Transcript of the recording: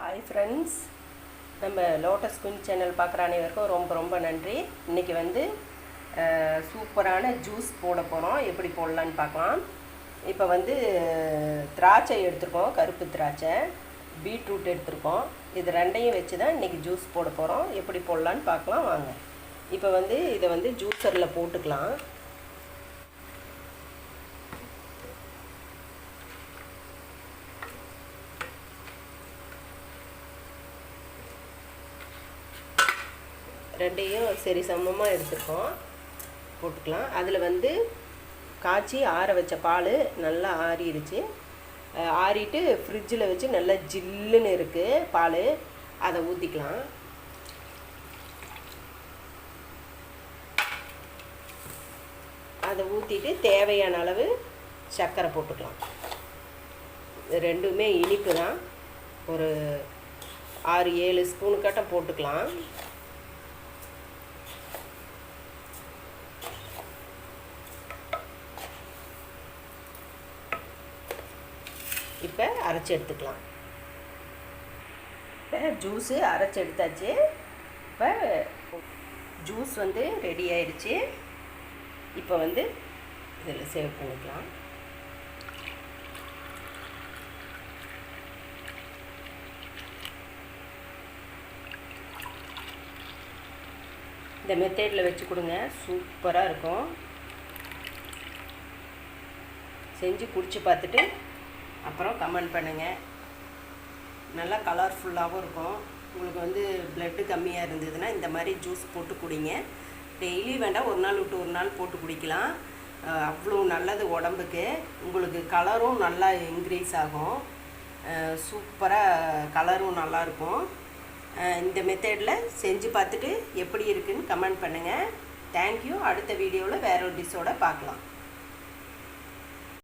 Hi friends நம்ம lotus queen channel பார்க்குற அனைவருக்கும் ரொம்ப ரொம்ப நன்றி. இன்றைக்கி வந்து சூப்பரான ஜூஸ் போட போகிறோம் எப்படி போடலான்னு பார்க்கலாம். இப்போ வந்து திராட்சை எடுத்திருக்கோம் கருப்பு திராட்சை. பீட்ரூட் எடுத்திருக்கோம். இது ரெண்டையும் வச்சு தான் இன்றைக்கி ஜூஸ் போட போகிறோம் எப்படி போடலான்னு பார்க்கலாம். வாங்க. இப்போ வந்து இதை வந்து ஜூஸரில் போட்டுக்கலாம். ரெண்டையும் சரி சமமாக எடுத்துருக்கோம். போட்டுக்கலாம். அதில் வந்து காய்ச்சி ஆற வச்ச பால் நல்லா ஆறிடுச்சு. ஆறிட்டு ஃப்ரிட்ஜில் வச்சு நல்லா ஜில்லுன்னு இருக்குது பால். அதை ஊற்றிக்கலாம் அதை ஊற்றிட்டு தேவையான அளவு சர்க்கரை போட்டுக்கலாம். ரெண்டுமே இனிப்பு தான். ஒரு ஆறு ஏழு ஸ்பூனு போட்டுக்கலாம். இப்போ அரைச்சி எடுத்துக்கலாம். இப்போ ஜூஸு அரைச்சி எடுத்தாச்சு. இப்போ ஜூஸ் வந்து ரெடி ஆயிடுச்சு. இப்போ வந்து இதில் சேவ் பண்ணிக்கலாம். இந்த மெத்தேடில் வச்சு கொடுங்க. சூப்பராக இருக்கும். செஞ்சு குடிச்சு பார்த்துட்டு அப்புறம் கமெண்ட் பண்ணுங்கள் நல்லா கலர்ஃபுல்லாகவும் இருக்கும். உங்களுக்கு வந்து பிளட்டு கம்மியாக இருந்ததுன்னா இந்த மாதிரி ஜூஸ் போட்டு குடிங்க. டெய்லி வேண்டாம் ஒரு நாள் விட்டு ஒரு நாள் போட்டு குடிக்கலாம். அவ்வளோ நல்லது உடம்புக்கு. உங்களுக்கு கலரும் நல்லா இன்க்ரீஸ் ஆகும். சூப்பராக கலரும் நல்லாயிருக்கும் இந்த மெத்தடில் செஞ்சு பார்த்துட்டு எப்படி இருக்குன்னு கமெண்ட் பண்ணுங்கள் தேங்க்யூ அடுத்த வீடியோவில் வேற ஒரு டிஷ்ஷோட பார்க்கலாம்.